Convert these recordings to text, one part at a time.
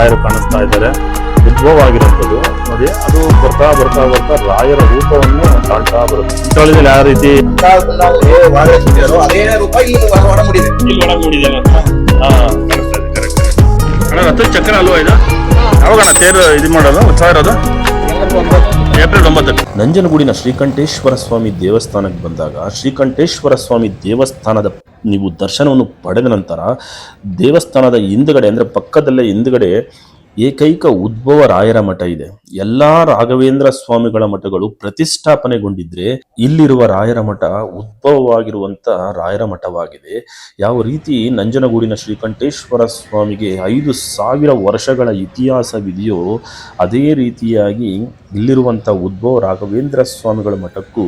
ರಾಯರು ಕಾಣಿಸ್ತಾ ಇದ್ದಾರೆ. ಉದ್ಭವ ಆಗಿರುವಂಥದ್ದು ನೋಡಿ ಅದು ಬರ್ತಾ ಬರ್ತಾ ಬರ್ತಾ ರಾಯರ ರೂಪವನ್ನು ತಾಳ್ತಾ ಬರುತ್ತೆ. ಯಾವ ರೀತಿ? ಹತ್ತು ಚಕ್ರ ಅಲ್ವಾ ಇದು? ಯಾವಾಗ ತೇರು ಇದು ಮಾಡೋದು ಉತ್ಸವ ಇರೋದು ಏಪ್ರಿಲ್ ನಂಜನಗೂಡಿನ ಶ್ರೀಕಂಠೇಶ್ವರ ಸ್ವಾಮಿ ದೇವಸ್ಥಾನಕ್ಕೆ ಬಂದಾಗ ಶ್ರೀಕಂಠೇಶ್ವರ ಸ್ವಾಮಿ ದೇವಸ್ಥಾನದ ನೀವು ದರ್ಶನವನ್ನು ಪಡೆದ ನಂತರ ದೇವಸ್ಥಾನದ ಹಿಂದುಗಡೆ, ಅಂದರೆ ಪಕ್ಕದಲ್ಲೇ ಹಿಂದುಗಡೆ ಏಕೈಕ ಉದ್ಭವ ರಾಯರ ಮಠ ಇದೆ. ಎಲ್ಲಾ ರಾಘವೇಂದ್ರ ಸ್ವಾಮಿಗಳ ಮಠಗಳು ಪ್ರತಿಷ್ಠಾಪನೆಗೊಂಡಿದ್ರೆ ಇಲ್ಲಿರುವ ರಾಯರ ಮಠ ಉದ್ಭವವಾಗಿರುವಂತ ರಾಯರ ಮಠವಾಗಿದೆ. ಯಾವ ರೀತಿ ನಂಜನಗೂಡಿನ ಶ್ರೀಕಂಠೇಶ್ವರ ಸ್ವಾಮಿಗೆ ಐದು ಸಾವಿರ ವರ್ಷಗಳ ಇತಿಹಾಸವಿದೆಯೋ ಅದೇ ರೀತಿಯಾಗಿ ಇಲ್ಲಿರುವಂತಹ ಉದ್ಭವ ರಾಘವೇಂದ್ರ ಸ್ವಾಮಿಗಳ ಮಠಕ್ಕೂ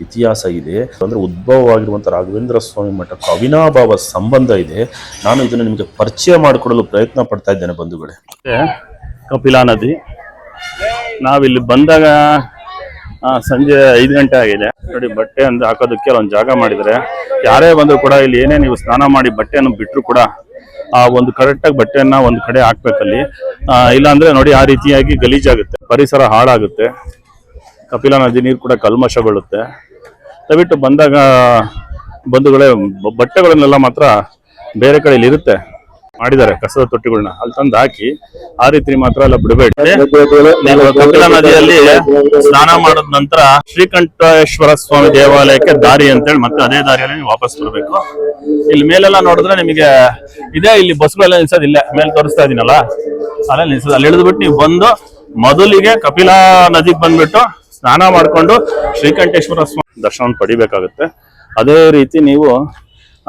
ಇತಿಹಾಸ ಇದೆ. ಅಂದ್ರೆ ಉದ್ಭವವಾಗಿರುವಂಥ ರಾಘವೇಂದ್ರ ಸ್ವಾಮಿ ಮಠಕ್ಕೂ ಅವಿನಾಭಾವ ಸಂಬಂಧ ಇದೆ. ನಾನು ಇದನ್ನು ನಿಮಗೆ ಪರಿಚಯ ಮಾಡಿಕೊಡಲು ಪ್ರಯತ್ನ ಪಡ್ತಾ ಇದ್ದೇನೆ ಬಂಧುಗಳೇ. ಕಪಿಲಾ ನದಿ. ನಾವಿಲ್ಲಿ ಬಂದಾಗ ಸಂಜೆ ಐದು ಗಂಟೆ ಆಗಿದೆ. ನೋಡಿ, ಬಟ್ಟೆ ಅಂದ್ರೆ ಹಾಕೋದಕ್ಕೆ ಒಂದು ಜಾಗ ಮಾಡಿದರೆ ಯಾರೇ ಬಂದರೂ ಕೂಡ ಇಲ್ಲಿ ಏನೇ ನೀವು ಸ್ನಾನ ಮಾಡಿ ಬಟ್ಟೆಯನ್ನು ಬಿಟ್ಟರು ಕೂಡ, ಆ, ಒಂದು ಕರೆಕ್ಟಾಗಿ ಬಟ್ಟೆಯನ್ನು ಒಂದು ಕಡೆ ಹಾಕ್ಬೇಕಲ್ಲಿ ಇಲ್ಲಾಂದರೆ ನೋಡಿ, ಆ ರೀತಿಯಾಗಿ ಗಲೀಜಾಗುತ್ತೆ. ಪರಿಸರ ಹಾಳಾಗುತ್ತೆ. ಕಪಿಲಾ ನದಿ ನೀರು ಕೂಡ ಕಲ್ಮಶಗೊಳ್ಳುತ್ತೆ. ದಯವಿಟ್ಟು ಬಂದಾಗ, ಬಂಧುಗಳೇ ಬಟ್ಟೆಗಳನ್ನೆಲ್ಲ ಮಾತ್ರ ಬೇರೆ ಕಡೆಯಲ್ಲಿ ಇರುತ್ತೆ ಮಾಡಿದ್ದಾರೆ ಕಸದ ತೊಟ್ಟಿಗಳನ್ನ. ಅಲ್ಲಿ ತಂದು ಹಾಕಿ ಆ ರೀತಿ ಮಾತ್ರ ಅಲ್ಲ ಬಿಡಬೇಡಿ. ಕಪಿಲಾ ನದಿಯಲ್ಲಿ ಸ್ನಾನ ಮಾಡಿದ ನಂತರ ಶ್ರೀಕಂಠೇಶ್ವರ ಸ್ವಾಮಿ ದೇವಾಲಯಕ್ಕೆ ದಾರಿ ಅಂತೇಳಿ ಮತ್ತೆ ಅದೇ ದಾರಿಯಲ್ಲಿ ನೀವು ವಾಪಸ್ ಬರಬೇಕು. ಇಲ್ಲಿ ಮೇಲೆಲ್ಲ ನೋಡಿದ್ರೆ ನಿಮಗೆ ಇದೇ ಇಲ್ಲಿ ಬಸ್ಗಳೆಲ್ಲ ನಿಲ್ಸೋದು ಇಲ್ಲೇ ಮೇಲೆ ತೋರಿಸ್ತಾ ಇದೀನಲ್ಲ? ಅಲ್ಲೇ ನಿಲ್ಸೋದು. ಅಲ್ಲಿ ಇಳಿದ್ಬಿಟ್ಟು ನೀವು ಬಂದು ಮೊದಲಿಗೆ ಕಪಿಲಾ ನದಿಗೆ ಬಂದ್ಬಿಟ್ಟು ಸ್ನಾನ ಮಾಡ್ಕೊಂಡು ಶ್ರೀಕಂಠೇಶ್ವರ ಸ್ವಾಮಿ ದರ್ಶನ ಪಡಿಬೇಕಾಗುತ್ತೆ. ಅದೇ ರೀತಿ ನೀವು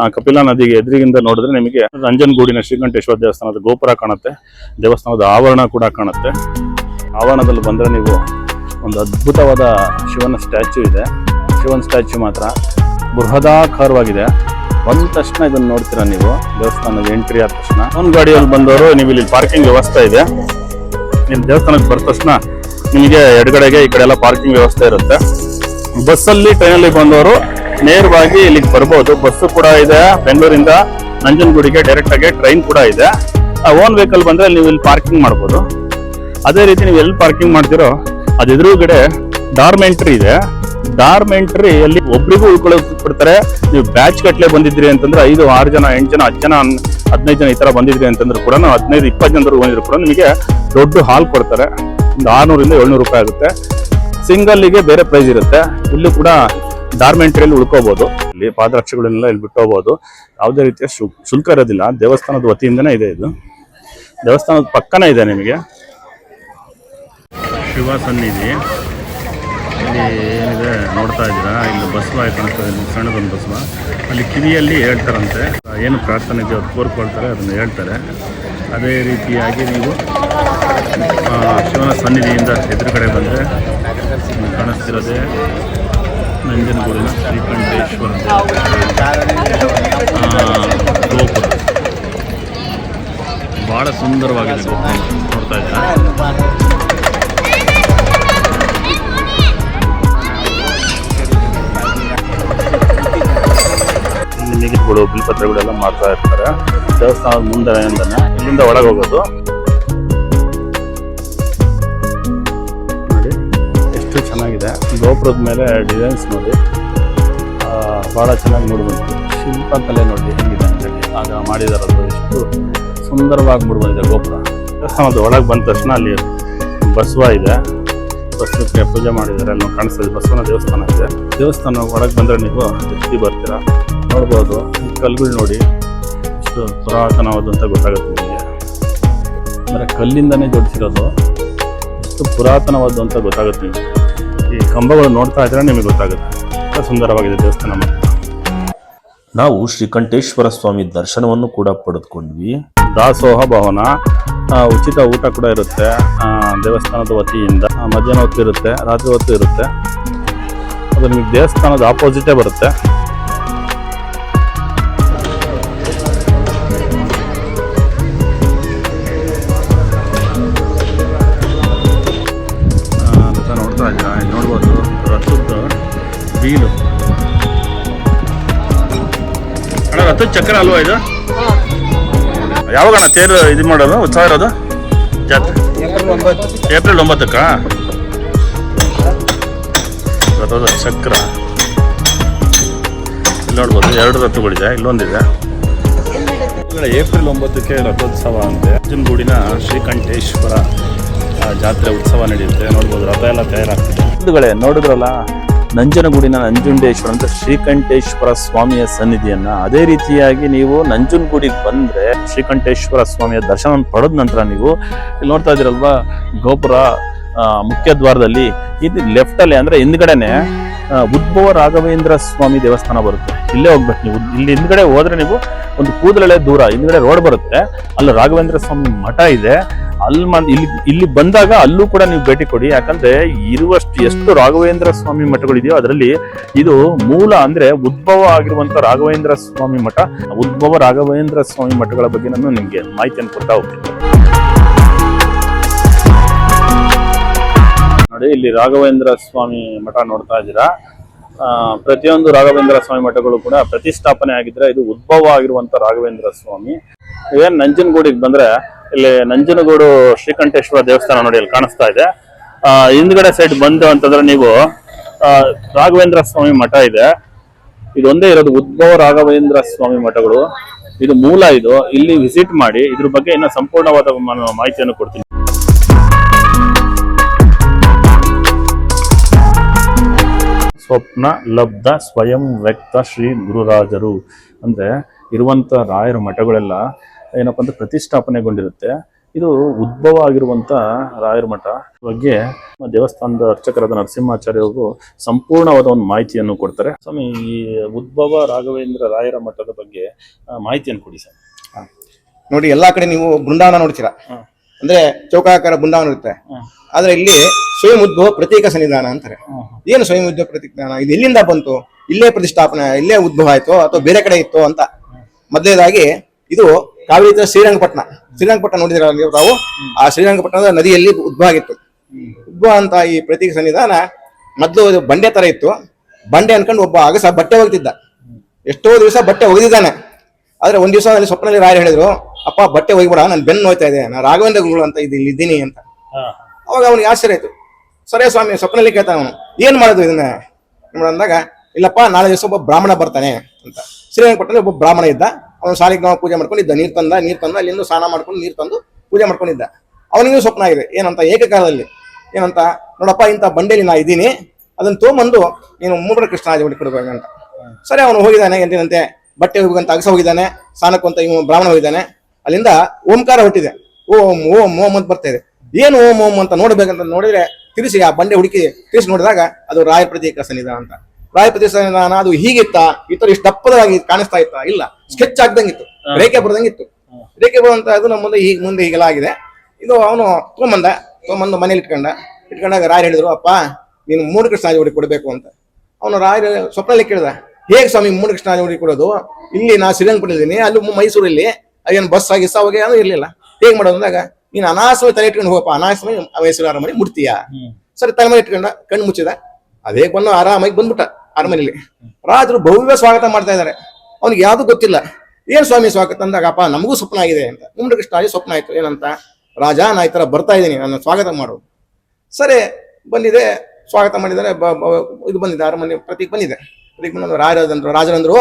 ಕಪಿಲಾ ನದಿಗೆ ಎದುರಿಗಿಂದ ನೋಡಿದ್ರೆ ನಿಮಗೆ ನಂಜನಗೂಡಿನ ಶ್ರೀಕಂಠೇಶ್ವರ ದೇವಸ್ಥಾನದ ಗೋಪುರ ಕಾಣುತ್ತೆ. ದೇವಸ್ಥಾನದ ಆವರಣ ಕೂಡ ಕಾಣುತ್ತೆ. ಆವರಣದಲ್ಲಿ ಬಂದರೆ ನೀವು ಒಂದು ಅದ್ಭುತವಾದ ಶಿವನ ಸ್ಟ್ಯಾಚ್ಯೂ ಇದೆ. ಶಿವನ ಸ್ಟ್ಯಾಚು ಮಾತ್ರ. ಬೃಹದಾಕಾರವಾಗಿದೆ. ಬಂದ ತಕ್ಷಣ ಇದನ್ನು ನೋಡ್ತೀರಾ ನೀವು? ದೇವಸ್ಥಾನದ ಎಂಟ್ರಿ ಆದ ತಕ್ಷಣ. ಒಂದು ಗಾಡಿಯಲ್ಲಿ ಬಂದವರು ನೀವು ಇಲ್ಲಿ ಪಾರ್ಕಿಂಗ್ ವ್ಯವಸ್ಥೆ ಇದೆ. ನೀವು ದೇವಸ್ಥಾನಕ್ಕೆ ಬರ್ತ ತಕ್ಷಣ ನಿಮಗೆ ಎಡಗಡೆಗೆ ಈ ಕಡೆ ಎಲ್ಲ ಪಾರ್ಕಿಂಗ್ ವ್ಯವಸ್ಥೆ ಇರುತ್ತೆ. ಬಸ್ಸಲ್ಲಿ, ಟ್ರೈನಲ್ಲಿ ಬಂದವರು ನೇರವಾಗಿ ಇಲ್ಲಿಗೆ ಬರ್ಬೋದು. ಬಸ್ಸು ಕೂಡ ಇದೆ. ಬೆಂಗಳೂರಿಂದ ನಂಜನಗೂಡಿಗೆ ಡೈರೆಕ್ಟ್ ಆಗಿ ಟ್ರೈನ್ ಕೂಡ ಇದೆ. ಓನ್ ವೆಹಿಕಲ್ ಬಂದ್ರೆ ನೀವು ಇಲ್ಲಿ ಪಾರ್ಕಿಂಗ್ ಮಾಡ್ಬೋದು. ಅದೇ ರೀತಿ ನೀವು ಎಲ್ಲಿ ಪಾರ್ಕಿಂಗ್ ಮಾಡ್ತೀರೋ ಅದೆದುರುಗಡೆ ಡಾರ್ಮೆಂಟ್ರಿ ಇದೆ. ಡಾರ್ಮೆಂಟ್ರಿ ಅಲ್ಲಿ ಒಬ್ರಿಗೂ ಉಳ್ಕೊಳ್ಳೋಕೆ ಬಿಡ್ತಾರೆ ನೀವು ಬ್ಯಾಚ್ ಕಟ್ಲೆ ಬಂದಿದ್ರಿ ಅಂತಂದ್ರೆ ಐದು, ಆರು ಜನ, ಎಂಟು ಜನ, ಹತ್ತು ಜನ, ಹದಿನೈದು ಜನ ಈ ತರ ಬಂದಿದ್ರಿ ಅಂತಂದ್ರೆ ಕೂಡ, ಹದಿನೈದು, ಇಪ್ಪತ್ತು ಜನರು ಬಂದಿದ್ರು ಕೂಡ ನಿಮಗೆ ದೊಡ್ಡ ಹಾಲ್ ಕೊಡ್ತಾರೆ. ಒಂದು ಆರ್ನೂರಿಂದ ಏಳ್ನೂರು ರೂಪಾಯಿ ಆಗುತ್ತೆ. ಸಿಂಗಲ್ಲಿಗೆ ಬೇರೆ ಪ್ರೈಸ್ ಇರುತ್ತೆ. ಇಲ್ಲೂ ಕೂಡ ಡಾರ್ಮೆಂಟ್ರಿಯಲ್ಲಿ ಉಳ್ಕೋಬಹುದು ಇಲ್ಲಿ ಪಾದರಕ್ಷೆಗಳನ್ನೆಲ್ಲ ಇಲ್ಲಿ ಬಿಟ್ಟು ಹೋಗ್ಬೋದು ಯಾವುದೇ ರೀತಿಯ ಶುಲ್ಕ ಇರೋದಿಲ್ಲ. ದೇವಸ್ಥಾನದ ವತಿಯಿಂದನೇ ಇದೆ ಇದು. ದೇವಸ್ಥಾನದ ಪಕ್ಕನೇ ಇದೆ ನಿಮಗೆ. ಶಿವ ಸನ್ನಿಧಿ. ಇಲ್ಲಿ ಏನಿದೆ ನೋಡ್ತಾ ಇದ್ದೀರಾ? ಇಲ್ಲಿ ಬಸವ ಕಾಣಿಸ್ತದೆ ಸಣ್ಣದೊಂದು ಬಸವ ಅಲ್ಲಿ ಕಿವಿಯಲ್ಲಿ ಹೇಳ್ತಾರಂತೆ. ಏನು ಪ್ರಾರ್ಥನೆ ಇದೆಯೋ ಕೋರ್ಕೊಳ್ತಾರೆ, ಅದನ್ನು ಹೇಳ್ತಾರೆ. ಅದೇ ರೀತಿಯಾಗಿ ನೀವು ಶಿವನ ಸನ್ನಿಧಿಯಿಂದ ಎದುರುಗಡೆ ಬಂದರೆ ಕಾಣಿಸ್ತಿರೋದೇ ನಂಜನಗೂಡಿನ ಶ್ರೀಕಂಠೇಶ್ವರ ಗೋಪುರ. ಭಾಳ ಸುಂದರವಾಗಿದೆ ಗೋಪುರ. ನೋಡ್ತಾ ಇದ್ದೀರಾ? ಬಿಲ್ ಪತ್ರಗಳೆಲ್ಲ ಮಾಡ್ತಾ ಇರ್ತಾರೆ. ದೇವಸ್ಥಾನದ ಮುಂದೆ ಇಲ್ಲಿಂದ ಒಳಗೆ ಹೋಗೋದು. ಗೋಪುರದ ಮೇಲೆ ಡಿಸೈನ್ಸ್ ನೋಡಿ ಭಾಳ ಚೆನ್ನಾಗಿ ಶಿಲ್ಪ ಕಲೆ ನೋಡಿ ಹೆಂಗಿದೆ ಅಂತೇಳಿ ಆಗ ಮಾಡಿದಾರದು ಎಷ್ಟು ಸುಂದರವಾಗಿ ಮೂಡಿಬಂದಿದೆ ಗೋಪುರ. ಅದು ಒಳಗೆ ಬಂದ ತಕ್ಷಣ ಅಲ್ಲಿ ಬಸವ ಇದೆ. ಬಸವಕ್ಕೆ ಪೂಜೆ ಮಾಡಿದ್ದಾರೆ. ಅಲ್ಲಿ ಕಾಣಿಸ್ತದೆ ಬಸವನ ದೇವಸ್ಥಾನ ಇದೆ. ದೇವಸ್ಥಾನ ಒಳಗೆ ಬಂದರೆ ನೀವು ಎತ್ತಿ ಬರ್ತೀರಾ? ನೋಡ್ಬೋದು. ಕಲ್ಲುಗಳು ನೋಡಿ ಎಷ್ಟು ಪುರಾತನವಾದಂತ ಗೊತ್ತಾಗುತ್ತೆ ನಿಮಗೆ. ಅಂದರೆ ಕಲ್ಲಿಂದನೇ ಜೋಡಿಸಿರೋದು. ಎಷ್ಟು ಪುರಾತನವಾದ್ದು ಅಂತ ಗೊತ್ತಾಗುತ್ತೆ ನಿಮಗೆ. ಈ ಕಂಬಗಳು ನೋಡ್ತಾ ಇದ್ರೆ ನಿಮಗೆ ಗೊತ್ತಾಗುತ್ತೆ. ತುಂಬ ಸುಂದರವಾಗಿದೆ ದೇವಸ್ಥಾನ ನಾವು ಶ್ರೀಕಂಠೇಶ್ವರ ಸ್ವಾಮಿ ದರ್ಶನವನ್ನು ಕೂಡ ಪಡೆದುಕೊಂಡ್ವಿ. ದಾಸೋಹ ಭವನ ಉಚಿತ ಊಟ ಕೂಡ ಇರುತ್ತೆ. ದೇವಸ್ಥಾನದ ವತಿಯಿಂದ ಮಧ್ಯಾಹ್ನ ಹೊತ್ತು ಇರುತ್ತೆ ರಾತ್ರಿ ಹೊತ್ತು ಇರುತ್ತೆ. ಅದು ನಿಮಗೆ ದೇವಸ್ಥಾನದ ಆಪೋಸಿಟೇ ಬರುತ್ತೆ. ಬೀಲು. ಅಣ್ಣ, ರಥದ ಚಕ್ರ ಅಲ್ವಾ ಇದು? ಯಾವಾಗ ಅಣ್ಣ ತೇರು ಇದು ಮಾಡೋದು, ಉತ್ಸವ ಇರೋದು? ಜಾತ್ರೆ. ಏಪ್ರಿಲ್ ಒಂಬತ್ತು ಏಪ್ರಿಲ್ ಒಂಬತ್ತಕ್ಕ? ರಥದ ಚಕ್ರ. ಇಲ್ಲಿ ನೋಡ್ಬೋದು, ಎರಡು ರಥಗಳಿದೆ, ಇಲ್ಲೊಂದಿದೆ. ಏಪ್ರಿಲ್ ಒಂಬತ್ತಕ್ಕೆ ರಥೋತ್ಸವ ಅಂತೆ. ಅರ್ಜುನಗೂಡಿನ ಶ್ರೀಕಂಠೇಶ್ವರ ಜಾತ್ರೆ ಉತ್ಸವ ನಡೆಯುತ್ತೆ. ನೋಡ್ಬೋದು, ರಥ ಎಲ್ಲ ತಯಾರಾಗ್ತದೆ. ಹಿಂದುಗಳೇ ನೋಡಿದ್ರಲ್ಲ ನಂಜನಗೂಡಿನ ನಂಜುಂಡೇಶ್ವರ ಅಂತ ಶ್ರೀಕಂಠೇಶ್ವರ ಸ್ವಾಮಿಯ ಸನ್ನಿಧಿಯನ್ನ ಅದೇ ರೀತಿಯಾಗಿ ನೀವು ನಂಜನಗೂಡಿಗೆ ಬಂದ್ರೆ ಶ್ರೀಕಂಠೇಶ್ವರ ಸ್ವಾಮಿಯ ದರ್ಶನ ಪಡೆದ ನಂತರ ನೀವು ಇಲ್ಲಿ ನೋಡ್ತಾ ಇದ್ದೀರಲ್ವಾ? ಗೋಪುರ ಮುಖ್ಯ ದ್ವಾರದಲ್ಲಿ. ಇದು ಲೆಫ್ಟ್ ಅಲ್ಲಿ ಅಂದ್ರೆ ಹಿಂದ್ಗಡೆನೆ ಉದ್ಭವ ರಾಘವೇಂದ್ರ ಸ್ವಾಮಿ ದೇವಸ್ಥಾನ ಬರುತ್ತೆ. ಇಲ್ಲೇ ಹೋಗ್ಬೇಕು ನೀವು. ಇಲ್ಲಿ ಹಿಂದ್ಗಡೆ ಹೋದ್ರೆ ನೀವು ಒಂದು ಕೂದಲೆಳೆ ದೂರ, ಹಿಂದ್ಗಡೆ ರೋಡ್ ಬರುತ್ತೆ. ಅಲ್ಲಿ ರಾಘವೇಂದ್ರ ಸ್ವಾಮಿ ಮಠ ಇದೆ. ಅಲ್ಲಿ ಮ- ಇಲ್ಲಿ ಇಲ್ಲಿ ಬಂದಾಗ ಅಲ್ಲೂ ಕೂಡ ನೀವು ಭೇಟಿ ಕೊಡಿ. ಯಾಕಂದ್ರೆ ಇರುವಷ್ಟು ಎಷ್ಟು ರಾಘವೇಂದ್ರ ಸ್ವಾಮಿ ಮಠಗಳಿದೆಯೋ ಅದರಲ್ಲಿ ಇದು ಮೂಲ ಅಂದ್ರೆ ಉದ್ಭವ ಆಗಿರುವಂತ ರಾಘವೇಂದ್ರ ಸ್ವಾಮಿ ಮಠ. ಉದ್ಭವ ರಾಘವೇಂದ್ರ ಸ್ವಾಮಿ ಮಠಗಳ ಬಗ್ಗೆ ನಾನು ನಿಮ್ಗೆ ಮಾಹಿತಿಯನ್ನು ಕೊಡ್ತಾ ಹೋಗ್ತೀನಿ. ನೋಡಿ, ಇಲ್ಲಿ ರಾಘವೇಂದ್ರ ಸ್ವಾಮಿ ಮಠ ನೋಡ್ತಾ ಇದ್ದೀರಾ. ಪ್ರತಿಯೊಂದು ರಾಘವೇಂದ್ರ ಸ್ವಾಮಿ ಮಠಗಳು ಕೂಡ ಪ್ರತಿಷ್ಠಾಪನೆ ಆಗಿದ್ರೆ ಇದು ಉದ್ಭವ ಆಗಿರುವಂತ ರಾಘವೇಂದ್ರ ಸ್ವಾಮಿ. ಏನ್ ನಂಜನಗೂಡಿಗೆ ಬಂದ್ರೆ ಇಲ್ಲಿ ನಂಜನಗೂಡು ಶ್ರೀಕಂಠೇಶ್ವರ ದೇವಸ್ಥಾನ ನೋಡಿ ಇಲ್ಲಿ ಕಾಣಿಸ್ತಾ ಇದೆ. ಹಿಂದ್ಗಡೆ ಸೈಡ್ ಬಂದು ಅಂತಂದ್ರೆ ನೀವು ರಾಘವೇಂದ್ರ ಸ್ವಾಮಿ ಮಠ ಇದೆ. ಇದೊಂದೇ ಇರೋದು ಉದ್ಭವ ರಾಘವೇಂದ್ರ ಸ್ವಾಮಿ ಮಠಗಳು. ಇದು ಮೂಲ ಇದು. ಇಲ್ಲಿ ವಿಸಿಟ್ ಮಾಡಿ, ಇದ್ರ ಬಗ್ಗೆ ಇನ್ನೂ ಸಂಪೂರ್ಣವಾದ ನಾನು ಮಾಹಿತಿಯನ್ನು ಕೊಡ್ತೀನಿ. ಸ್ವಪ್ನ ಲಬ್ಧ ಸ್ವಯಂ ವ್ಯಕ್ತ ಶ್ರೀ ಗುರುರಾಜರು. ಅಂದ್ರೆ ಇರುವಂತ ರಾಯರ ಮಠಗಳೆಲ್ಲ ಏನಪ್ಪ ಅಂದ್ರೆ ಪ್ರತಿಷ್ಠಾಪನೆಗೊಂಡಿರುತ್ತೆ. ಇದು ಉದ್ಭವ ಆಗಿರುವಂತ ರಾಯರ ಮಠ. ಬಗ್ಗೆ ನಮ್ಮ ದೇವಸ್ಥಾನದ ಅರ್ಚಕರಾದ ನರಸಿಂಹಾಚಾರ್ಯವರು ಸಂಪೂರ್ಣವಾದ ಒಂದು ಮಾಹಿತಿಯನ್ನು ಕೊಡ್ತಾರೆ. ಸ್ವಾಮಿ ಈ ಉದ್ಭವ ರಾಘವೇಂದ್ರ ರಾಯರ ಮಠದ ಬಗ್ಗೆ ಮಾಹಿತಿಯನ್ನು ಕೊಡಿ ಸರ್. ನೋಡಿ ಎಲ್ಲಾ ಕಡೆ ನೀವು ಬೃಂದಾವನ ನೋಡ್ತೀರಾ? ಅಂದ್ರೆ ಚೌಕಾಕಾರ ಬೃಂದಾವನ ಇರುತ್ತೆ. ಆದ್ರೆ ಇಲ್ಲಿ ಸ್ವಯಂ ಉದ್ಭವ ಪ್ರತೀಕ ಸನ್ನಿಧಾನ ಅಂತಾರೆ. ಏನು ಸ್ವಯಂ ಉದ್ಭವ ಪ್ರತಿಜ್ಞಾನ ಇದು ಎಲ್ಲಿಂದ ಬಂತು? ಇಲ್ಲೇ ಪ್ರತಿಷ್ಠಾಪನೆ ಇಲ್ಲೇ ಉದ್ಭವ ಆಯ್ತು ಅಥವಾ ಬೇರೆ ಕಡೆ ಇತ್ತು ಅಂತ. ಮೊದಲನೇದಾಗಿ ಇದು ಕಾವೇರಿ ಶ್ರೀರಂಗಪಟ್ಟಣ. ಶ್ರೀರಂಗಪಟ್ಟಣ ನೋಡಿದ್ರೆ ನೀವು ತಾವು? ಆ ಶ್ರೀರಂಗಪಟ್ಟಣದ ನದಿಯಲ್ಲಿ ಉದ್ಭವ ಆಗಿತ್ತು. ಉದ್ಭವ ಅಂತ ಈ ಪ್ರತೀಕ ಸನ್ನಿಧಾನ ಮೊದಲು ಇದು ಬಂಡೆ ತರ ಇತ್ತು. ಬಂಡೆ ಅನ್ಕೊಂಡು ಒಬ್ಬ ಅಗಸ ಬಟ್ಟೆ ಹೋಗ್ತಿದ್ದ ಎಷ್ಟೋ ದಿವಸ ಬಟ್ಟೆ ಒಗೆದಿದ್ದಾನೆ. ಆದ್ರೆ ಒಂದ್ ದಿವಸ ಅಲ್ಲಿ ಸ್ವಪ್ನಲ್ಲಿ ರಾಯರು ಹೇಳಿದ್ರು ಅಪ್ಪ ಬಟ್ಟೆ ಒಗಿಬೇಡ ನಾನು ಬೆನ್ನು ನೋಯ್ತಾ ಇದೆ ನಾನು ರಾಘವೇಂದ್ರ ಗುರುಗಳು ಅಂತ ಇಲ್ಲಿ ಇದ್ದೀನಿ ಅಂತ. ಅವಾಗ ಅವನಿಗೆ ಆಶ್ಚರ್ಯ ಆಯ್ತು. ಸರಿ ಸ್ವಾಮಿ ಸ್ವಪ್ನಲ್ಲಿ ಕೇಳ್ತಾನ ಅವನು. ಏನ್ ಮಾಡೋದು ಇದನ್ನ? ನೋಡಂದಾಗ ಅಂದಾಗ ಇಲ್ಲಪ್ಪ ನಾಳೆ ದಿವಸ ಒಬ್ಬ ಬ್ರಾಹ್ಮಣ ಬರ್ತಾನೆ ಅಂತ. ಶ್ರೀರಂಗಪಟ್ಟಣ ಒಬ್ಬ ಬ್ರಾಹ್ಮಣ ಇದ್ದ. ಅವನು ಸಾಲಿಗೆ ನಾವು ಪೂಜೆ ಮಾಡ್ಕೊಂಡಿದ್ದ ನೀರು ತಂದ, ನೀರ್ ತಂದ, ಅಲ್ಲಿಂದ ಸ್ನಾನ ಮಾಡ್ಕೊಂಡು ನೀರ್ ತಂದು ಪೂಜೆ ಮಾಡ್ಕೊಂಡಿದ್ದ. ಅವನಿಗೂ ಸ್ವಪ್ನ ಇದೆ. ಏನಂತ ಏಕಕಾಲದಲ್ಲಿ? ಏನಂತ, ನೋಡಪ್ಪ ಇಂಥ ಬಂಡೇಲಿ ನಾ ಇದ್ದೀನಿ. ಅದನ್ನು ತೊಗೊಂಬಂದು ನೀನು ಮೂಢ ಕೃಷ್ಣರಾಜ ಕೊಡ್ಬೇಕಂತ ಸರಿ, ಅವನು ಹೋಗಿದ್ದಾನೆ, ಎಂದಿನಂತೆ ಬಟ್ಟೆ ಹೋಗಂತ ಅಗಸ ಹೋಗಿದ್ದಾನೆ ಸ್ನಾನಕ್ಕಂತ ಇವನು ಬ್ರಾಹ್ಮಣ ಹೋಗಿದ್ದಾನೆ. ಅಲ್ಲಿಂದ ಓಂಕಾರ ಹೊಟ್ಟಿದೆ. ಓಂ ಓಂ ಓಂ ಅಂತ ಬರ್ತಾ ಇದೆ. ಏನು ಓಂ ಓಂ ಅಂತ ನೋಡಬೇಕಂತ ನೋಡಿದ್ರೆ ತಿರುಸಿ ಆ ಬಂಡೆ ಹುಡುಕಿ ತಿರುಸಿ ನೋಡಿದಾಗ ಅದು ರಾಯ ಪ್ರತೀಕ ಸನ್ನಿಧಾನ ಅಂತ. ರಾಯ ಪ್ರತೀಕ ಸನ್ನಿಧಾನ ಅದು ಹೀಗಿತ್ತ ಈ ತರ ಇಷ್ಟು ದಪ್ಪದಾಗಿ ಕಾಣಿಸ್ತಾ ಇತ್ತ? ಇಲ್ಲ. ಸ್ಕೆಚ್ ಆಗ್ದಂಗಿತ್ತು. ರೇಖೆ ಬರ್ದಂಗಿತ್ತು. ರೇಖೆ ಬರುವಂತ ಅದು ನಮ್ಮ ಮುಂದೆ ಈಗ ಮುಂದೆ ಹೀಗೆಲ್ಲ ಆಗಿದೆ ಇದು ಅವನು ತೊಗೊಂಬಂದ ತೊಗೊಂಬಂದು ಮನೇಲಿ ಇಟ್ಕೊಂಡ. ಇಟ್ಕೊಂಡಾಗ ರಾಯರು ಹೇಳಿದ್ರು ಅಪ್ಪ ನೀನು ಮೂರು ಕೃಷ್ಣ ಹುಡುಗಿ ಕೊಡಬೇಕು ಅಂತ. ಅವನು ರಾಯರು ಸ್ವಪ್ನಲ್ಲಿ ಕೇಳಿದ ಹೇಗೆ ಸ್ವಾಮಿ ಮೂರು ಕೃಷ್ಣ ಹುಡುಗಿ ಕೊಡೋದು? ಇಲ್ಲಿ ನಾ ಶ್ರೀರಂಗಪಟ್ಟಿದ್ದೀನಿ ಅಲ್ಲಿ ಮೈಸೂರಲ್ಲಿ ಏನು ಬಸ್ ಆಗಿಸ ಅವಾಗ ಏನೂ ಇರಲಿಲ್ಲ. ಹೇಗೆ ಮಾಡೋದು? ಅಂದಾಗ ನೀನು ಅನಾಸವಾಗಿ ತಲೆ ಇಟ್ಕೊಂಡು ಹೋಗಪ್ಪ ಅನಾಸವಾಗಿ ಮೈಸೂರು ಅರಮನೆ ಮುಡ್ತೀಯಾ ಸರಿ ತಲೆ ಮೇಲೆ ಇಟ್ಕೊಂಡ ಕಣ್ಣು ಮುಚ್ಚಿದ. ಅದೇ ಬಂದು ಆರಾಮಾಗಿ ಬಂದ್ಬಿಟ್ಟ. ಅರಮನೆಯಲ್ಲಿ. ರಾಜರು ಭವ್ಯ ಸ್ವಾಗತ ಮಾಡ್ತಾ ಇದ್ದಾರೆ. ಅವ್ನಿಗೆ ಯಾವುದು ಗೊತ್ತಿಲ್ಲ. ಏನ್ ಸ್ವಾಮಿ ಸ್ವಾಗತ ಅಂದಾಗ, ಅಪ್ಪ, ನಮಗೂ ಸ್ವಪ್ನ ಆಗಿದೆ ಅಂತ. ಮುಂದೆ ಕೃಷ್ಣ ಸ್ವಪ್ನ ಆಯ್ತು. ಏನಂತ? ರಾಜ, ನಾ ಈ ತರ ಬರ್ತಾ ಇದ್ದೀನಿ. ನನ್ನ ಸ್ವಾಗತ ಮಾಡು. ಸರಿ, ಬಂದಿದೆ. ಸ್ವಾಗತ ಮಾಡಿದ್ದಾರೆ. ಇದು ಬಂದಿದೆ. ಅರಮನೆ ಪ್ರತೀಕ್ ಬಂದಿದೆ. ಪ್ರತೀಕ್ ಬಂದ ರಾಜರಂದ್ರು ರಾಜರಂದ್ರು,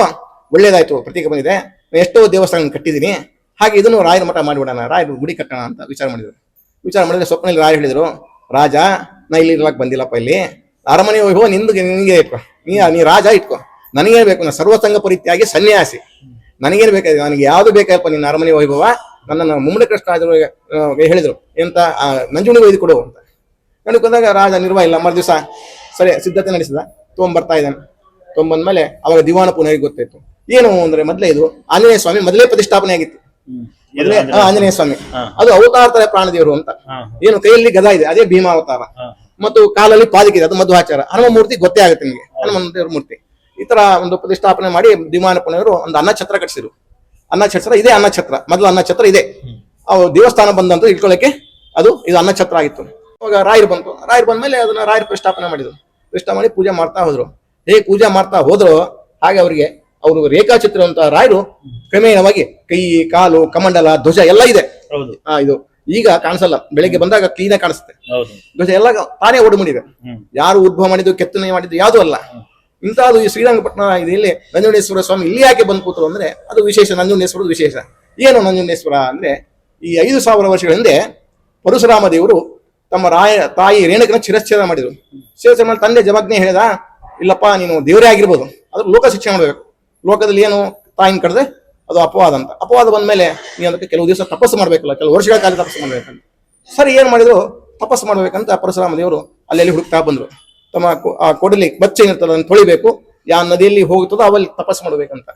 ಒಳ್ಳೇದಾಯ್ತು. ಪ್ರತೀಕ ಬಂದಿದೆ. ಎಷ್ಟೋ ದೇವಸ್ಥಾನ ಕಟ್ಟಿದ್ದೀನಿ. ಹಾಗೆ ಇದನ್ನು ರಾಯರ ಮಠ ಮಾಡಿಬಿಡೋಣ. ರಾಯರು ಗುಡಿ ಕಟ್ಟೋಣ ಅಂತ ವಿಚಾರ ಮಾಡಿದ್ರು. ವಿಚಾರ ಮಾಡಿದ್ರೆ ಸ್ವಪ್ನಲ್ಲಿ ರಾಯ ಹೇಳಿದ್ರು, ರಾಜ, ನಾ ಇಲ್ಲಿ ಇರ್ಲಕ್ ಬಂದಿಲ್ಲಪ್ಪ ಇಲ್ಲಿ. ಅರಮನೆ ಹೋಗಿ ನಿಂದು ನಿನಗೆ ಇಟ್ಕೊ ನೀ ನೀ ರಾಜ ಇಟ್ಕೊ. ನನಗೇನು ಬೇಕು ನಾನು ಸರ್ವಸಂಗ ಪರಿತ್ಯಾಗಿ ಸನ್ಯಾಸಿ. ನನಗೇನು ಬೇಕಾಗಿದೆ ನನಗೆ ಯಾವುದು ಬೇಕಪ್ಪ ನಿನ್ನ ಅರಮನೆ ವೈಭವ ನನ್ನನ್ನು ಮುಮ್ಮಡಿ ಕೃಷ್ಣ ಹೇಳಿದ್ರು. ಎಂತ ನಂಜುಣಿ ನಂಜುಣಿಗೆ ಒಯ್ದು ಕೊಡು ಅಂತ. ನನಗೆ ಬಂದಾಗ ರಾಜ ನಿರ್ವಹ ಇಲ್ಲ ಮರು ದಿವಸ ಸರಿ ಸಿದ್ಧತೆ ನಡೆಸಿದ. ತೊಗೊಂಬರ್ತಾ ಇದ್ದಾನೆ. ತೊಗೊಂಬಂದ್ಮೇಲೆ ಅವಾಗ ದಿವಾನ ಪುನಃ ಗೊತ್ತಾಯ್ತು. ಏನು ಅಂದ್ರೆ ಮೊದಲೇ ಇದು ಆಂಜನೇಯ ಸ್ವಾಮಿ ಮೊದಲೇ ಪ್ರತಿಷ್ಠಾಪನೆ ಆಗಿತ್ತು. ಆಂಜನೇಯ ಸ್ವಾಮಿ. ಅದು ಅವತಾರ ತರ ಪ್ರಾಣದೇವರು ಅಂತ. ಏನು ಕೈಯಲ್ಲಿ ಗದಾ ಇದೆ ಅದೇ ಭೀಮಾ ಅವತಾರ ಮತ್ತು ಕಾಲಲ್ಲಿ ಪಾದಕಿದೆ ಅದು ಮಧ್ವಾಚಾರ ಹನುಮ ಮೂರ್ತಿ ಗೊತ್ತೇ ಆಗುತ್ತೆ ನಿಮಗೆ. ಹನುಮನ್ ದೇವ್ರ ಮೂರ್ತಿ. ಈ ತರ ಒಂದು ಪ್ರತಿಷ್ಠಾಪನೆ ಮಾಡಿ ದಿಮಾನ ಒಂದು ಅನ್ನಛತ್ರ ಅನ್ನ ಛತ್ರ ಇದೇ ಅನ್ನಛತ್ರ. ಮೊದಲು ಅನ್ನಛತ್ರ ಇದೆ. ಅವು ದೇವಸ್ಥಾನ ಬಂದಂತ ಇಟ್ಕೊಳ್ಳಕ್ಕೆ ಅದು ಇದು ಅನ್ನ ಛತ್ರ ಆಗಿತ್ತು. ಅವಾಗ ರಾಯರು ಬಂತು. ರಾಯರು ಬಂದ್ಮೇಲೆ ಅದನ್ನ ರಾಯರು ಪ್ರತಿಷ್ಠಾಪನೆ ಮಾಡಿದ್ರು. ಪ್ರತಿಷ್ಠಾ ಮಾಡಿ ಪೂಜೆ ಮಾಡ್ತಾ ಹೋದ್ರು. ಹೇಗೆ ಪೂಜೆ ಮಾಡ್ತಾ ಹೋದ್ರು ಹಾಗೆ ಅವರಿಗೆ ಅವರು ರೇಖಾಚಿತ್ರ ಅಂತ ರಾಯರು ಕ್ರಮೇಣವಾಗಿ ಕೈ ಕಾಲು ಕಮಂಡಲ ಧ್ವಜ ಎಲ್ಲ ಇದೆ. ಹೌದು. ಇದು ಈಗ ಕಾಣಿಸಲ್ಲ. ಬೆಳಿಗ್ಗೆ ಬಂದಾಗ ಕ್ಲೀನ್ ಆಗಿ ಕಾಣಿಸುತ್ತೆ. ಧ್ವಜ ಎಲ್ಲ ತಾನೇ ಓಡ್ ಹ್ಮ್. ಯಾರು ಉದ್ಭವ ಮಾಡಿದ್ದು ಕೆತ್ತನೆ ಮಾಡಿದ್ದು ಯಾವುದು ಅಲ್ಲ. ಇಂಥದ್ದು ಈ ಶ್ರೀರಂಗಪಟ್ಟಣ ಇಲ್ಲಿ ನಂಜುಂಡೇಶ್ವರ ಸ್ವಾಮಿ ಇಲ್ಲಿ ಯಾಕೆ ಬಂದು ಕೂತರು ಅಂದ್ರೆ ಅದು ವಿಶೇಷ ನಂಜುಂಡೇಶ್ವರದ ವಿಶೇಷ. ಏನು ನಂಜುಂಡೇಶ್ವರ ಅಂದ್ರೆ ಈ ಐದು ಸಾವಿರ ವರ್ಷಗಳ ಹಿಂದೆ ಪರಶುರಾಮ ದೇವರು ತಮ್ಮ ರಾಯ ತಾಯಿ ರೇಣುಕನ ಶಿರಶ್ಚೇದ ಮಾಡಿದ್ರು. ಶಿರಚ್ಛೇದ ಮಾಡಿ ತಂದೆ ಜಮಗ್ನಿ ಹೇಳಿದ ಇಲ್ಲಪ್ಪ ನೀನು ದೇವರೇ ಆಗಿರ್ಬೋದು. ಅದ್ರ ಲೋಕ ಶಿಕ್ಷಣ ಮಾಡಬೇಕು. ಲೋಕದಲ್ಲಿ ಏನು ತಾಯಿನ ಕಡ್ದೆ ಅದು ಅಪವಾದ ಅಂತ. ಅಪವಾದ ಬಂದ್ಮೇಲೆ ನೀ ಅದಕ್ಕೆ ಕೆಲವು ದಿವಸ ತಪಸ್ಸು ಮಾಡಬೇಕಲ್ಲ ಕೆಲವು ವರ್ಷಗಳ ಕಾಲ ತಪಸ್ಸು ಮಾಡ್ಬೇಕಂತ. ಸರಿ ಏನ್ ಮಾಡಿದ್ರು? ತಪಸ್ಸು ಮಾಡಬೇಕಂತ ಪರಶುರಾಮ ದೇವರು ಅಲ್ಲೆಲ್ಲಿ ಹುಡುಕ್ತಾ ಬಂದ್ರು. ತಮ್ಮ ಆ ಕೊಡಲಿ ಬಚ್ಚೆ ಏನಿರ್ತದೆ ಅದನ್ನು ತೊಳಿಬೇಕು ಯಾ ನದಿಯಲ್ಲಿ ಹೋಗುತ್ತದೋ ಅವಲ್ಲಿ ತಪಸ್ಸು ಮಾಡ್ಬೇಕಂತ.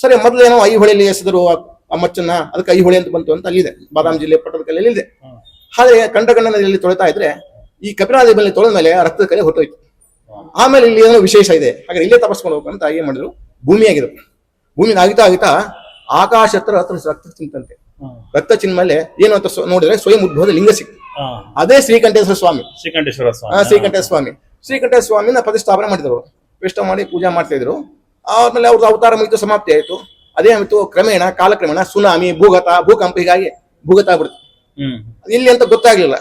ಸರಿ ಮೊದಲೇನೋ ಐ ಹೊಳೆಯಲ್ಲಿ ಎಸೆದರು ಆ- ಮಚ್ಚನ್ನ ಅದಕ್ಕೆ ಐ ಹೊಳೆ ಅಂತ ಬಂತು ಅಂತ ಅಲ್ಲಿದೆ. ಬಾದಾಮಿ ಜಿಲ್ಲೆ ಪಟ್ಟದಕಲ್ಲಿ ಇದೆ ಆದ್ರೆ ಕಂಡ ನದಿಯಲ್ಲಿ ತೊಳಿತಾ ಇದ್ರೆ ಈ ಕಪಿಲಾದಿ ಮೇಲೆ ತೊಳೆದ ಮೇಲೆ ರಕ್ತದ ಕಲೆ ಹೊರಟೋಯ್ತು. ಆಮೇಲೆ ಇಲ್ಲಿ ಏನೋ ವಿಶೇಷ ಇದೆ. ಹಾಗೆ ಇಲ್ಲೇ ತಪಸ್ಸು ಮಾಡ್ಬೇಕು ಅಂತ ಏನ್ ಮಾಡಿದ್ರು? ಭೂಮಿಯಾಗಿದ್ರು. ಭೂಮಿ ಆಗಿತಾ ಆಗಿತಾ ಆಕಾಶ ಹತ್ರ ಹತ್ರ ರಕ್ತ ಚಿಂತಂತೆ ರಕ್ತ ಚಿನ್ನ ಮೇಲೆ ಏನು ಅಂತ ನೋಡಿದ್ರೆ ಸ್ವಯಂ ಉದ್ಭವದ ಲಿಂಗ ಸಿಕ್ತು ಅದೇ ಶ್ರೀಕಂಠೇಶ್ವರ ಸ್ವಾಮಿ. ಶ್ರೀಕಂಠೇಶ್ವರ ಸ್ವಾಮಿ. ಶ್ರೀಕಂಠೇಶ್ವರ ಸ್ವಾಮಿ. ಶ್ರೀಕಂಠೇಶ್ವರ ಸ್ವಾಮಿನ ಪ್ರತಿಷ್ಠಾಪನೆ ಮಾಡಿದ್ರು. ಪ್ರತಿಷ್ಠೆ ಮಾಡಿ ಪೂಜಾ ಮಾಡ್ತಾ ಇದ್ರು. ಆಮೇಲೆ ಅವ್ರದ್ದು ಅವತಾರ ಮುಗಿತು ಸಮಾಪ್ತಿ ಆಯಿತು. ಅದೇ ಆಯ್ತು ಕ್ರಮೇಣ ಕಾಲಕ್ರಮೇಣ ಸುನಾಮಿ ಭೂಗತ ಭೂಕಂಪ ಹೀಗಾಗಿ ಭೂಗತ ಆಗ್ಬಿಡ್ತು. ಇಲ್ಲಿ ಅಂತ ಗೊತ್ತಾಗ್ಲಿಲ್ಲ.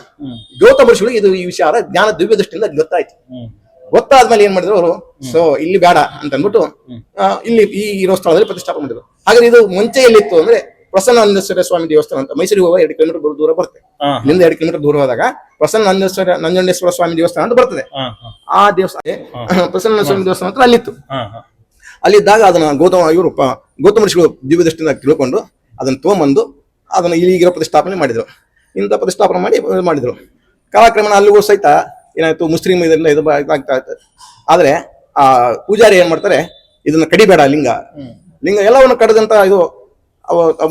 ಗೌತಮ ಋಷಿಗಳಿಗೆ ಇದು ಈ ವಿಚಾರ ಜ್ಞಾನ ದಿವ್ಯ ದೃಷ್ಟಿಯಿಂದ ಗೊತ್ತಾಯ್ತು ಗೊತ್ತಾದ್ಮೇಲೆ ಏನ್ ಮಾಡಿದ್ರು ಅವರು? ಸೊ ಇಲ್ಲಿ ಬೇಡ ಅಂತ ಅಂದ್ಬಿಟ್ಟು ಇಲ್ಲಿ ಈ ಇರೋ ಸ್ಥಳದಲ್ಲಿ ಪ್ರತಿಷ್ಠಾಪನೆ ಮಾಡಿದ್ರು. ಹಾಗಾದ್ರೆ ಇದು ಮುಂಚೆ ಎಲ್ಲಿತ್ತು ಅಂದ್ರೆ ಪ್ರಸನ್ನಾನಂದೇಶ್ವರ ಸ್ವಾಮಿ ದೇವಸ್ಥಾನ ಅಂತ ಮೈಸೂರಿಗೆ ಹೋಗುವ ಎರಡು ಕಿಲೋಮೀಟರ್ ದೂರ ಬರುತ್ತೆ. ನಿಂದ ಎರಡು ಕಿಲೋಮೀಟರ್ ದೂರ ಹೋದಾಗ ಪ್ರಸನ್ನಾನಂದೇಶ್ವರ ನಂಜುಂಡೇಶ್ವರ ಸ್ವಾಮಿ ದೇವಸ್ಥಾನ ಅಂತ ಬರ್ತದೆ. ಆ ದೇವಸ್ಥಾನ ಪ್ರಸನ್ನ ಸ್ವಾಮಿ ದೇವಸ್ಥಾನ ಅಂತ ಅಲ್ಲಿತ್ತು. ಅಲ್ಲಿದ್ದಾಗ ಅದನ್ನ ಗೌತಮ ಇವರು ಗೌತಮ ಋಷಿಗಳು ದಿವ್ಯ ದೃಷ್ಟಿಯಿಂದ ತಿಳ್ಕೊಂಡು ಅದನ್ನ ತಗೊಂಬಂದು ಅದನ್ನ ಇಲ್ಲಿಗಿರೋ ಪ್ರತಿಷ್ಠಾಪನೆ ಮಾಡಿದ್ರು. ಇಂಥ ಪ್ರತಿಷ್ಠಾಪನೆ ಮಾಡಿ ಮಾಡಿದ್ರು. ಕಾಲಕ್ರಮೇಣ ಅಲ್ಲಿಗೂ ಸಹಿತ ಏನಾಯ್ತು ಮುಸ್ಲಿಂ ಇದರಿಂದ ಇದು ಇದಾಗ್ತಾ ಇತ್ತು. ಆದ್ರೆ ಆ ಪೂಜಾರಿ ಏನ್ ಮಾಡ್ತಾರೆ ಇದನ್ನ ಕಡಿಬೇಡ ಲಿಂಗ. ಲಿಂಗ ಎಲ್ಲವನ್ನು ಕಡದಂತ ಇದು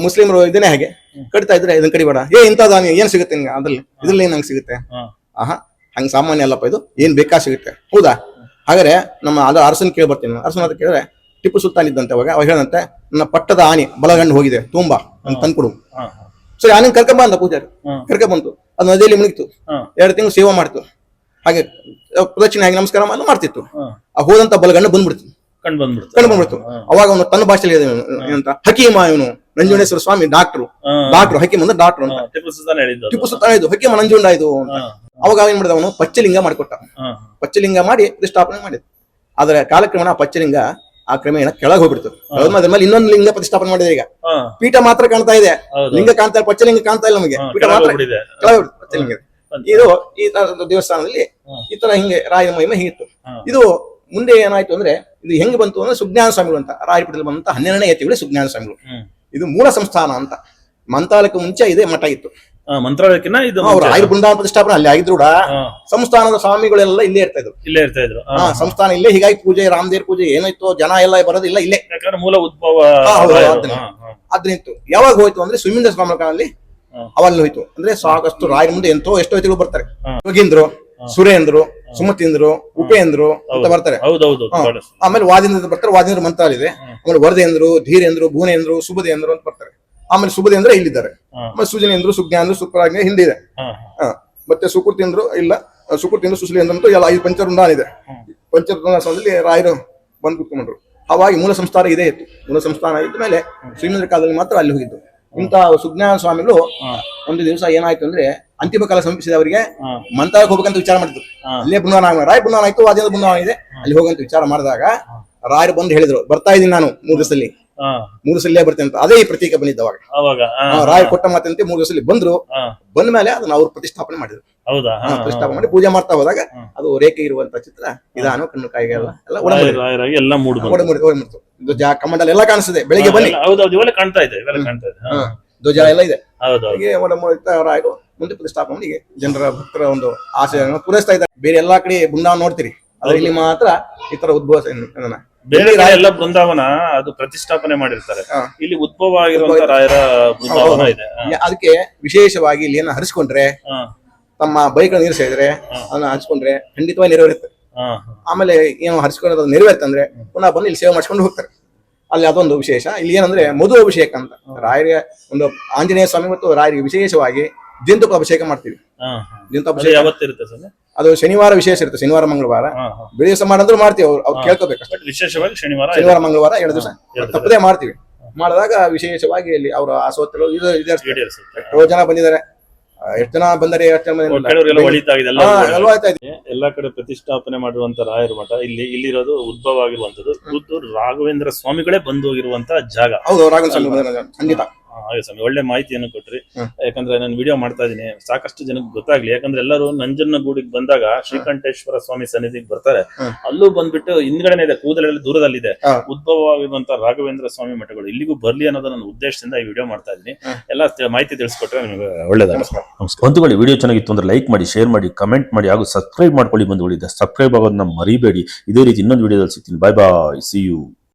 ಮುಸ್ಲಿಮರು ಇದನ್ನೇ ಹಾಗೆ. ಕಡಿತಾ ಇದ್ರೆ ಇದನ್ನ ಕಡಿಬೇಡ. ಏ ಇಂಥದ ಏನ್ ಸಿಗುತ್ತೆ ನಿಂಗೆ? ಅದ್ರಲ್ಲಿ ಇದ್ರಲ್ಲಿ ಏನ್ ಹಂಗೆ ಸಿಗುತ್ತೆ? ಆಹಾ ಹಂಗ ಸಾಮಾನ್ಯ ಅಲ್ಲಪ್ಪ ಇದು. ಏನ್ ಬೇಕಾ ಸಿಗುತ್ತೆ? ಹೌದಾ? ಹಾಗಾದ್ರೆ ನಮ್ಮ ಅದ ಅರಸನ್ ಕೇಳಿ ಬರ್ತೀನಿ. ನಾನು. ಅದಕ್ಕೆ ಕೇಳಿದ್ರೆ ಟಿಪ್ಪು ಸುಲ್ತಾನ್ ಇದ್ದಂತೆ ಅವಾಗ ಅವಾಗ ಹೇಳಂತೆ ನನ್ನ ಪಟ್ಟದ ಆನೆ ಬಲಗಂಡು ಹೋಗಿದೆ ತುಂಬಾ ಅಂತ ತಂದ್ಕೊಡು. ಸರಿ ಆನೆ ಕರ್ಕೊಂಬ ಬಂದ ಪೂಜಾರಿ. ಕರ್ಕೊಂಡ್ ಬಂತು. ಅದು ನದಿಯಲ್ಲಿ ಮುಳುಗಿತು. ಎರಡು ತಿಂಗಳು ಸೇವಾ ಮಾಡ್ತು. ಹಾಗೆ ಪ್ರದಕ್ಷಿಣೆ ಹಾಗೆ ನಮಸ್ಕಾರ ಮಾಡಿ ಮಾಡ್ತಿತ್ತು. ಆ ಹೋದಂತ ಬಲಗಣ್ಣ ಬಂದ್ಬಿಡ್ತು. ಕಂಡು ಬಂದ್ಬಿಡ್ತು. ಕಂಡು ಬಂದ್ಬಿಡ್ತು. ಅವಾಗ ಅವನು ತನ್ನ ಭಾಷೆಯಲ್ಲಿ ಏನಂತ ಹಕೀಮ ಇವನು ನಂಜುಂಡೇಶ್ವರ ಸ್ವಾಮಿ ಡಾಕ್ಟ್ರು ಡಾಕ್ಟರ್ ಹಕೀಮ್ ಅಂದ್ರೆ ಡಾಕ್ಟ್ರು ಅಂತ. ಟಿಪ್ಪು ಸುಲ್ತಾನ್ ಇದು ಹಕೀಮ ನಂಜುಂಡ ಇದು ಅಂತ. ಅವಾಗ ಏನ್ ಮಾಡಿದ ಅವನು ಪಚ್ಚಲಿಂಗ ಮಾಡಿಕೊಟ್ಟ. ಪಚ್ಚಲಿಂಗ ಮಾಡಿ ಪ್ರತಿಷ್ಠಾಪನೆ ಮಾಡಿದ. ಆದ್ರೆ ಕಾಲಕ್ರಮೇಣ ಆ ಪಚ್ಚಲಿಂಗ ಆ ಕ್ರಮೇಣ ಕೆಳಗೆ ಹೋಗ್ಬಿಡ್ತು. ಅದ್ರ ಮೇಲೆ ಇನ್ನೊಂದು ಲಿಂಗ ಪ್ರತಿಷ್ಠಾಪನೆ ಮಾಡಿದೆ ಈಗ. ಪೀಠ ಮಾತ್ರ ಕಾಣ್ತಾ ಇದೆ. ಲಿಂಗ ಕಾಣ್ತಾ ಇಲ್ಲ ಪಚ್ಚಲಿಂಗ ಕಾಣ್ತಾ ಇಲ್ಲ ನಮಗೆ. ಪೀಠ ಮಾತ್ರ. ಕೆಳಗೆ ಹೋಗ್ಬಿಡ್ತು, ಪಚ್ಚಲಿಂಗ ಇದೆ. ಈ ದೇವಸ್ಥಾನದಲ್ಲಿ ಈ ತರ ಹಿಂಗೆ ರಾಯನ ಮಹಿಮೆ ಹೀಗಿತ್ತು ಇದು ಮುಂದೆ ಏನಾಯ್ತು ಅಂದ್ರೆ ಇದು ಹೆಂಗ್ ಬಂತು ಅಂದ್ರೆ ಸುಜ್ಞಾನ ಸ್ವಾಮಿಗಳು ಅಂತ. ರಾಯಪುರದಲ್ಲಿ ಬಂದಂತ ಹನ್ನೆರಡನೇ ಯತಿಗಳು ಸುಜ್ಞಾನ ಸ್ವಾಮಿಗಳು. ಇದು ಮೂಲ ಸಂಸ್ಥಾನ ಅಂತ. ಮಂತ್ರಾಲಯಕ್ಕೆ ಮುಂಚೆ ಇದೆ ಮಠ ಇತ್ತು. ಮಂತ್ರಾಲಯಕ್ಕಿನ ಇದು. ಆಯುರ್ ಬೃಂದಾವನ ಪ್ರತಿಷ್ಠಾಪನೆ ಅಲ್ಲಿ ಆಗಿದ್ರು ಸಂಸ್ಥಾನದ ಸ್ವಾಮಿಗಳೆಲ್ಲ ಇಲ್ಲೇ ಇರ್ತಾ ಇದ್ರು. ಇಲ್ಲೇ ಇರ್ತಾ ಇದ್ರು. ಸಂಸ್ಥಾನ ಇಲ್ಲೇ. ಹೀಗಾಗಿ ಪೂಜೆ ರಾಮದೇವ್ರ ಪೂಜೆ ಏನಾಯ್ತು ಜನ ಎಲ್ಲ ಬರೋದಿಲ್ಲ ಇಲ್ಲೇ ಮೂಲ ಉದ್ಭವ ಅದ್ರಿಂತು ರಾಯರು. ಯಾವಾಗ ಹೋಯ್ತು ಅಂದ್ರೆ ಸುಮಿಂದ್ರ ಸ್ವಾಮಿ ಅವಾಗ ಹೋಯ್ತು. ಅಂದ್ರೆ ಸಾಕಷ್ಟು ರಾಯರ ಮುಂದೆ ಎಂತೋ ಎಷ್ಟೋ ವ್ಯಕ್ತಿಗಳು ಬರ್ತಾರೆ. ಯೋಗೀಂದ್ರು ಸುರೇಂದ್ರು ಸುಮತೀಂದ್ರು ಉಪೇಂದ್ರು ಅಂತ ಬರ್ತಾರೆ. ಆಮೇಲೆ ವಾದೇಂದ್ರ ಬರ್ತಾರೆ. ವಾದೇಂದ್ರ ಮಂತ್ರಾಲ ಇದೆ. ಆಮೇಲೆ ವರದೇಂದ್ರು ಧೀರೇಂದ್ರು ಭುವನೇಂದ್ರು ಸುಬದೇಂದ್ರು ಅಂತ ಬರ್ತಾರೆ. ಆಮೇಲೆ ಸುಬದೇಂದ್ರ ಇಲ್ಲಿದ್ದಾರೆ. ಆಮೇಲೆ ಸುಜನೇಂದ್ರು ಸುಜ್ಞಾಂದ್ರು ಸುಪ್ರಾಜ್ಞೆ ಹಿಂದಿದೆ. ಮತ್ತೆ ಸುಕೃತಿಂದ್ರು ಇಲ್ಲ. ಸುಕೃತಿಂದ್ರು ಸುಶೀಲೇಂದ್ರ ಅಂತ ಎಲ್ಲ ಐದು ಪಂಚವೃಂದಾನ ಇದೆ ಪಂಚವೃಂದಾಸನದಲ್ಲಿ ರಾಯರು ಬಂದು ಕುತ್ಕೊಂಡ್ರು. ಅವಾಗಿ ಮೂಲ ಸಂಸ್ಥಾನ ಇದೇ ಇತ್ತು. ಮೂಲ ಸಂಸ್ಥಾನ ಇದ್ದ ಮೇಲೆ ಶ್ರೀಮಂದ್ರ ಕಾಲದಲ್ಲಿ ಮಾತ್ರ ಅಲ್ಲಿ ಹೋಗಿದ್ದು. ಇಂತ ಸುಜ್ಞಾನ ಸ್ವಾಮಿಗಳು ಒಂದು ದಿವಸ ಏನಾಯ್ತು ಅಂದ್ರೆ ಅಂತಿಮ ಕಾಲ ಸಮೀಪಿಸಿದ ಅವರಿಗೆ ಹಾ. ಮಂತ್ರಾಲಯಕ್ಕೆ ಹೋಗ್ಬೇಕಂತ ವಿಚಾರ ಮಾಡಿದ್ರು. ಅಲ್ಲೇ ಬೃಂದಾವನ ರಾಯ್ ಬೃಂದಾವನ ಆಯ್ತು ಅದೇ ಬೃಂದಾವನ ಇದೆ ಅಲ್ಲಿ ಹೋಗಂತ ವಿಚಾರ ಮಾಡಿದಾಗ ರಾಯರು ಬಂದು ಹೇಳಿದ್ರು ಬರ್ತಾ ಇದೀನಿ ನಾನು ಮೂರು ದಿವಸದಲ್ಲಿ. ಮೂರು ಸಲ ಬರ್ತೇನೆ ಅಂತ ಅದೇ ಈ ಪ್ರತೀಕ ಬಂದಿದ್ದ ಅವಾಗ. ಅವಾಗ ಹಾ, ಕೊಟ್ಟ ಮಾತಂತೆ ಮೂರು ಸಲ ಬಂದ್ರು. ಬಂದ ಮೇಲೆ ಅದನ್ನ ಅವ್ರು ಪ್ರತಿಷ್ಠಾಪನೆ ಮಾಡಿದ್ರು. ಹೌದಾ. ಪ್ರತಿಷ್ಠಾಪನೆ ಮಾಡಿ ಪೂಜೆ ಮಾಡ್ತಾ ಹೋದಾಗ ಅದು ರೇಖೆ ಇರುವಂತ ಚಿತ್ರ ಇದಾನು ಕಣ್ಣು ಕಾಯಿಗೆ ಎಲ್ಲ ರಾಯರಾಗಿ ಎಲ್ಲ ಒಡಂಬಿಡ್ತು ಧ್ವಜ ಕಮಂಡಲ ಎಲ್ಲ ಕಾಣಿಸ್ತದೆ. ಬೆಳಿಗ್ಗೆ ಬನ್ನಿ. ಹೌದೌದು ಕಾಣ್ತಾ ಇದೆ ಕಾಣ್ತಾ ಇದೆ ಧ್ವಜ ಎಲ್ಲ ಇದೆ. ಹೀಗೆ ರಾಯರು ಮುಂದೆ ಪ್ರತಿಷ್ಠಾಪನೆ ಹೀಗೆ ಜನರ ಭಕ್ತರ ಒಂದು ಆಸೆ ಪೂರೈಸ್ತಾ ಇದ್ದಾರೆ. ಬೇರೆ ಎಲ್ಲಾ ಕಡೆ ಬೃಂದಾವನ ನೋಡ್ತೀರಿ. ಅದ್ರಲ್ಲಿ ಇಲ್ಲಿ ಮಾತ್ರ ಈ ತರ ಉದ್ಭವ ಬೇರೆ ಕಡೆ ಎಲ್ಲ ಬೃಂದಾವನ ಅದು ಪ್ರತಿಷ್ಠಾಪನೆ ಮಾಡಿರ್ತಾರೆ. ಇಲ್ಲಿ ಉದ್ಭವ ಆಗಿರುವಂತ ರಾಯರ ಬೃಂದಾವನ ಇದೆ. ಅದಕ್ಕೆ ವಿಶೇಷವಾಗಿ ಇಲ್ಲಿ ಏನ ಹರಿಸ್ಕೊಂಡ್ರೆ. ತಮ್ಮ ಬೈಕ್ ನೀರು ಸೇರಿದ್ರೆ ಅದನ್ನ ಹರಿಸ್ಕೊಂಡ್ರೆ ಖಂಡಿತವಾಗಿ ನೆರವೇರುತ್ತೆ. ಆಮೇಲೆ ಏನು ನೆರವೇರುತ್ತೆ ನೆರವೇರ್ತಂದ್ರೆ ಪುನಃ ಬಂದು ಇಲ್ಲಿ ಸೇವೆ ಮಾಡ್ಕೊಂಡು ಹೋಗ್ತಾರೆ. ಅಲ್ಲಿ ಅದೊಂದು ವಿಶೇಷ. ಇಲ್ಲಿ ಏನಂದ್ರೆ ಮಧು ಅಭಿಷೇಕ ಅಂತ. ರಾಯರಿಗೆ ಒಂದು ಆಂಜನೇಯ ಸ್ವಾಮಿ ಮತ್ತು ರಾಯರಿಗೆ ವಿಶೇಷವಾಗಿ ಜಂತುಕ ಅಭಿಷೇಕ ಮಾಡ್ತೀವಿ. ಅಭಿಷೇಕ ಯಾವತ್ತಿರುತ್ತೆ ಸರ್? ಅದು ಶನಿವಾರ ವಿಶೇಷ ಇರುತ್ತೆ ಶನಿವಾರ ಮಂಗಳವಾರ. ಬೆಳಿ ದಿವಸ ಮಾಡಿದ್ರು ಮಾಡ್ತೀವಿ ಅವ್ರು ಅವ್ರು ಕೇಳ್ಕೋಬೇಕು ವಿಶೇಷವಾಗಿ ಶನಿವಾರ ಶನಿವಾರ ಮಂಗಳವಾರ ಎರಡು ದಿವಸ. ತಪ್ಪದೇ ಮಾಡ್ತೀವಿ. ಮಾಡಿದಾಗ ವಿಶೇಷವಾಗಿ ಇಲ್ಲಿ ಅವರ ಆಸೋತ್ತರು ಇದು ಎಷ್ಟೋ ಜನ ಬಂದಿದ್ದಾರೆ. ಎಷ್ಟು ಜನ ಬಂದರೆ ಎಷ್ಟು ಜನ ಎಲ್ಲ ಕಡೆ ಪ್ರತಿಷ್ಠಾಪನೆ ಮಾಡಿರುವಂತ ರಾಯರ ಮಠ ಇಲ್ಲಿ ಇಲ್ಲಿರೋದು ಉದ್ಭವ ಆಗಿರುವಂತದ್ದು ರಾಘವೇಂದ್ರ ಸ್ವಾಮಿಗಳೇ ಬಂದು ಹೋಗಿರುವಂತಹ ಜಾಗ. ಹೌದು ರಾಘವೇಂದ್ರ ಸ್ವಾಮಿ ಖಂಡಿತ ಹಾಗೆ ಸ್ವಾಮಿ ಒಳ್ಳೆ ಮಾಹಿತಿಯನ್ನು ಕೊಟ್ರಿ. ಯಾಕಂದ್ರೆ ನಾನು ವಿಡಿಯೋ ಮಾಡ್ತಾ ಇದೀನಿ. ಸಾಕಷ್ಟು ಜನಕ್ಕೆ ಗೊತ್ತಾಗ್ಲಿ. ಯಾಕಂದ್ರೆ ಎಲ್ಲರೂ ನಂಜನಗೂಡಿಗೆ ಬಂದಾಗ ಶ್ರೀಕಂಠೇಶ್ವರ ಸ್ವಾಮಿ ಸನ್ನಿಧಿಗೆ ಬರ್ತಾರೆ. ಅಲ್ಲೂ ಬಂದ್ಬಿಟ್ಟು ಹಿಂದ್ಗಡೆನೆ ಇದೆ ಕೂದಲೆಲ್ಲ ದೂರದಲ್ಲಿದೆ. ಉದ್ಭವವಾಗಿರುವಂತಹ ಉದ್ಭವವಾಗಿರುವಂತ ರಾಘವೇಂದ್ರ ಸ್ವಾಮಿ ಮಠಗಳು. ಇಲ್ಲಿಗೂ ಬರ್ಲಿ ಅನ್ನೋದು ನನ್ನ ಉದ್ದೇಶದಿಂದ ಈ ವಿಡಿಯೋ ಮಾಡ್ತಾ ಇದೀನಿ. ಎಲ್ಲ ಮಾಹಿತಿ ತಿಳಿಸ್ಕೊಟ್ರೆ ನಿಮಗೆ ಒಳ್ಳೇದಾಗ ಬಂಧುಗಳು ವಿಡಿಯೋ ಚೆನ್ನಾಗಿತ್ತು ಅಂದ್ರೆ ಲೈಕ್ ಮಾಡಿ ಶೇರ್ ಮಾಡಿ ಕಮೆಂಟ್ ಮಾಡಿ ಹಾಗೂ ಸಬ್ಸ್ಕ್ರೈಬ್ ಮಾಡ್ಕೊಳ್ಳಿ ಬಂಧುಗಳಿದೆ ಸಬ್ಸ್ಕ್ರೈಬ್ ಆಗೋದನ್ನ ಮರಿಬೇಡಿ. ಇದೇ ರೀತಿ ಇನ್ನೊಂದು ವಿಡಿಯೋದಲ್ಲಿ ಸಿಗ್ತೀನಿ. ಬಾಯ್ ಬಾಯ್ ಸಿ ಯು